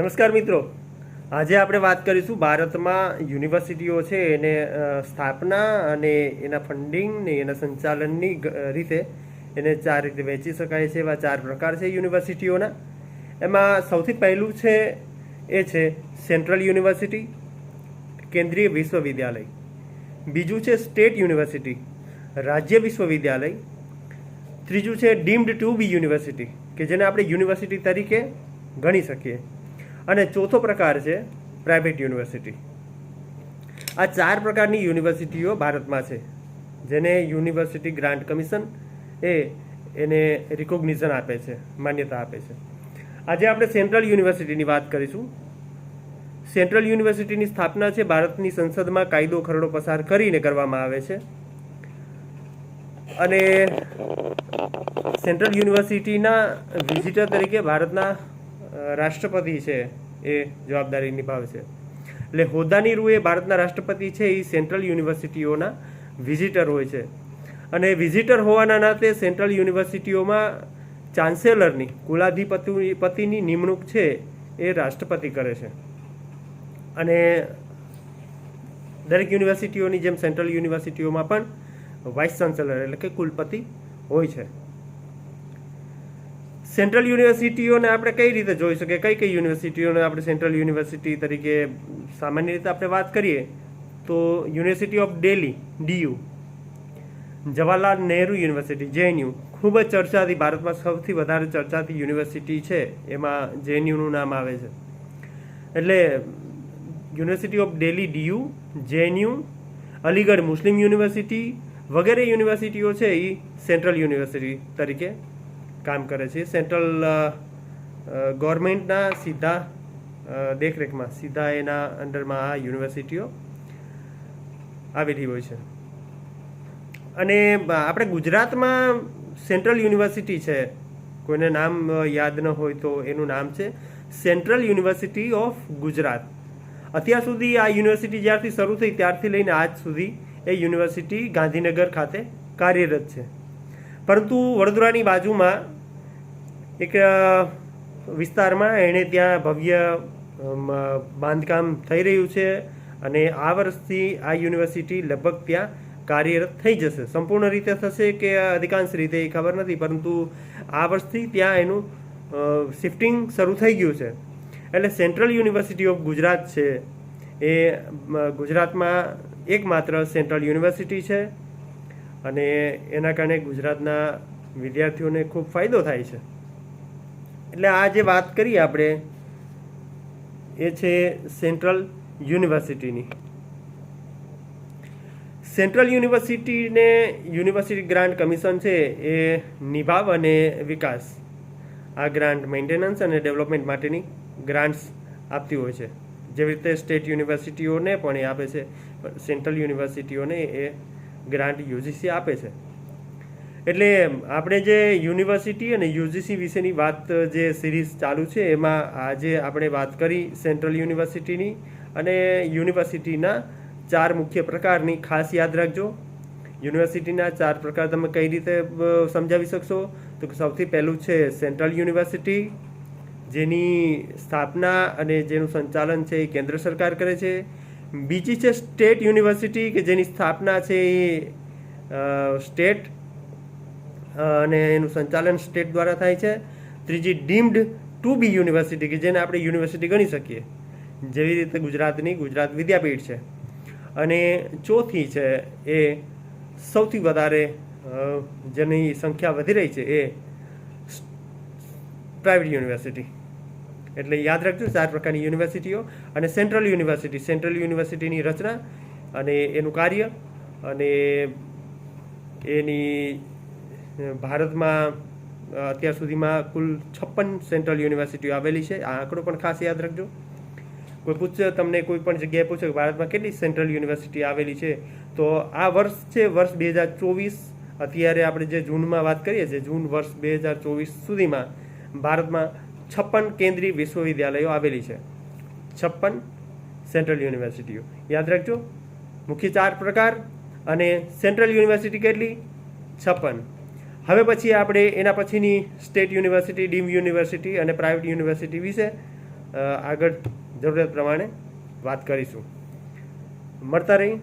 નમસ્કાર મિત્રો. આજે આપણે વાત કરીશું ભારતમાં યુનિવર્સિટીઓ છે, એને સ્થાપના અને એના ફંડિંગ ને એના સંચાલનની રીતે એને ચાર રીતે વહેંચી શકાય છે એવા ચાર પ્રકાર છે યુનિવર્સિટીઓના. એમાં સૌથી પહેલું છે, એ છે સેન્ટ્રલ યુનિવર્સિટી, કેન્દ્રીય વિશ્વવિદ્યાલય. બીજું છે સ્ટેટ યુનિવર્સિટી, રાજ્ય વિશ્વવિદ્યાલય. ત્રીજું છે ડીમ્ડ ટુ બી યુનિવર્સિટી, કે જેને આપણે યુનિવર્સિટી તરીકે ગણી શકીએ. અને ચોથો પ્રકાર છે પ્રાઇવેટ યુનિવર્સિટી આ ચાર પ્રકારની યુનિવર્સિટીઓ ભારતમાં છે. જેને યુનિવર્સિટી ગ્રાન્ટ કમિશન એ એને રિકોગ્નિશન આપે છે, માન્યતા આપે છે. આજે આપણે સેન્ટ્રલ યુનિવર્સિટીની વાત કરીશું. સેન્ટ્રલ યુનિવર્સિટીની સ્થાપના છે ભારતની સંસદમાં કાયદો ખરડો પસાર કરીને કરવામાં આવે છે. અને સેન્ટ્રલ યુનિવર્સિટીના વિઝિટર તરીકે ભારતના રાષ્ટ્રપતિ છે એ જવાબદારી નિભાવે છે. એટલે હોદ્દાની રૂએ ભારતના રાષ્ટ્રપતિ છે એ સેન્ટ્રલ યુનિવર્સિટીઓના વિઝિટર હોય છે. અને વિઝિટર હોવાના નાતે સેન્ટ્રલ યુનિવર્સિટીઓમાં ચાન્સેલરની કુલાધિપતિ પતિની નિમણૂક છે એ રાષ્ટ્રપતિ કરે છે. અને દરેક યુનિવર્સિટીઓની જેમ સેન્ટ્રલ યુનિવર્સિટીઓમાં પણ વાઇસ ચાન્સેલર એટલે કે કુલપતિ હોય છે. સેન્ટ્રલ યુનિવર્સિટીઓને આપણે કઈ રીતે જોઈ શકીએ? કઈ કઈ યુનિવર્સિટીઓને આપણે સેન્ટ્રલ યુનિવર્સિટી તરીકે સામાન્ય રીતે આપણે વાત કરીએ, તો university of Delhi DU Jawaharlal Nehru university JNU ખૂબ જ ચર્ચાથી, ભારતમાં સૌથી વધારે ચર્ચાતી યુનિવર્સિટી છે. એમાં જેએનયુનું નામ આવે છે. એટલે university of Delhi DU JNU Aligarh Muslim university વગેરે યુનિવર્સિટીઓ છે એ સેન્ટ્રલ યુનિવર્સિટી તરીકે કામ કરે છે. સેન્ટ્રલ ગવર્મેન્ટના સીધા દેખરેખમાં, સીધા એના અંડરમાં આ યુનિવર્સિટીઓ આવેલી હોય છે. અને આપણે ગુજરાતમાં સેન્ટ્રલ યુનિવર્સિટી છે. કોઈને નામ યાદ ન હોય તો એનું નામ છે. સેન્ટ્રલ યુનિવર્સિટી ઓફ ગુજરાત અત્યાર સુધી આ યુનિવર્સિટી જ્યારથી શરૂ થઈ ત્યારથી લઈને આજ સુધી એ યુનિવર્સિટી ગાંધીનગર ખાતે કાર્યરત છે. પરંતુ વડોદરાની બાજુમાં એક વિસ્તારમાં એણે ત્યાં ભવ્ય બાંધકામ થઈ રહ્યું છે અને આ વર્ષથી આ યુનિવર્સિટી લગભગ ત્યાં કાર્યરત થઈ જશે. સંપૂર્ણ રીતે થશે કે અધિકાંશ રીતે એ ખબર નથી, પરંતુ આ વર્ષથી ત્યાં એનું શિફ્ટિંગ શરૂ થઈ ગયું છે. એટલે સેન્ટ્રલ યુનિવર્સિટી ઓફ ગુજરાત છે એ ગુજરાતમાં એકમાત્ર સેન્ટ્રલ યુનિવર્સિટી છે. અને એના કારણે ગુજરાતના વિદ્યાર્થીઓને ખૂબ ફાયદો થાય છે. એટલે આ જે વાત કરી આપણે, એ છે સેન્ટ્રલ યુનિવર્સિટીની. સેન્ટ્રલ યુનિવર્સિટીને યુનિવર્સિટી ગ્રાન્ટ કમિશન છે એ નિભાવ અને વિકાસ. આ ગ્રાન્ટ મેન્ટેનન્સ અને ડેવલપમેન્ટ માટેની ગ્રાન્ટ્સ આપતી હોય છે. જેવી રીતે સ્ટેટ યુનિવર્સિટીઓને પણ એ આપે છે સેન્ટ્રલ યુનિવર્સિટીઓને એ ગ્રાન્ટ યુજીસી આપે છે. એટલે આપણે જે યુનિવર્સિટી અને યુજીસી વિશેની વાત, જે સિરીઝ ચાલુ છે, એમાં આજે આપણે વાત કરી સેન્ટ્રલ યુનિવર્સિટીની અને યુનિવર્સિટીના ચાર મુખ્ય પ્રકારની ખાસ યાદ રાખજો. યુનિવર્સિટીના ચાર પ્રકાર તમે કઈ રીતે સમજાવી શકશો? તો સૌથી પહેલું છે સેન્ટ્રલ યુનિવર્સિટી, જેની સ્થાપના અને જેનું સંચાલન છે એ કેન્દ્ર સરકાર કરે છે. બીજી છે સ્ટેટ યુનિવર્સિટી કે જેની સ્થાપના છે એ સ્ટેટ અને એનું સંચાલન સ્ટેટ દ્વારા થાય છે. ત્રીજી ડીમ્ડ ટુ બી યુનિવર્સિટી કે જેને આપણે યુનિવર્સિટી ગણી શકીએ. જેવી રીતે ગુજરાતની ગુજરાત વિદ્યાપીઠ છે. અને ચોથી છે એ સૌથી વધારે જેની સંખ્યા વધી રહી છે એ પ્રાઇવેટ યુનિવર્સિટી. એટલે યાદ રાખજો ચાર પ્રકારની યુનિવર્સિટીઓ અને સેન્ટ્રલ યુનિવર્સિટી. સેન્ટ્રલ યુનિવર્સિટીની રચના અને એનું કાર્ય અને એની ભારતમાં અત્યાર સુધીમાં કુલ છપ્પન સેન્ટ્રલ યુનિવર્સિટીઓ આવેલી છે. આ આંકડો પણ ખાસ યાદ રાખજો. કોઈ પૂછશે તમને કોઈ પણ જગ્યાએ પૂછે કે ભારતમાં કેટલી સેન્ટ્રલ યુનિવર્સિટી આવેલી છે, તો આ વર્ષ છે વર્ષ બે હજાર ચોવીસ. અત્યારે આપણે જે જૂનમાં વાત કરીએ છીએ, જૂન વર્ષ બે હજાર ચોવીસ સુધીમાં ભારતમાં છપ્પન કેન્દ્રીય વિશ્વવિદ્યાલયો આવેલી છે. છપ્પન સેન્ટ્રલ યુનિવર્સિટીઓ. યાદ રાખજો, મુખ્ય ચાર પ્રકાર અને સેન્ટ્રલ યુનિવર્સિટી કેટલી? છપ્પન. હવે પછી આપણે એના પછીની સ્ટેટ યુનિવર્સિટી, ડીમ યુનિવર્સિટી અને પ્રાઇવેટ યુનિવર્સિટી વિશે આગળ જરૂરિયાત પ્રમાણે વાત કરીશું. મળતા રહી.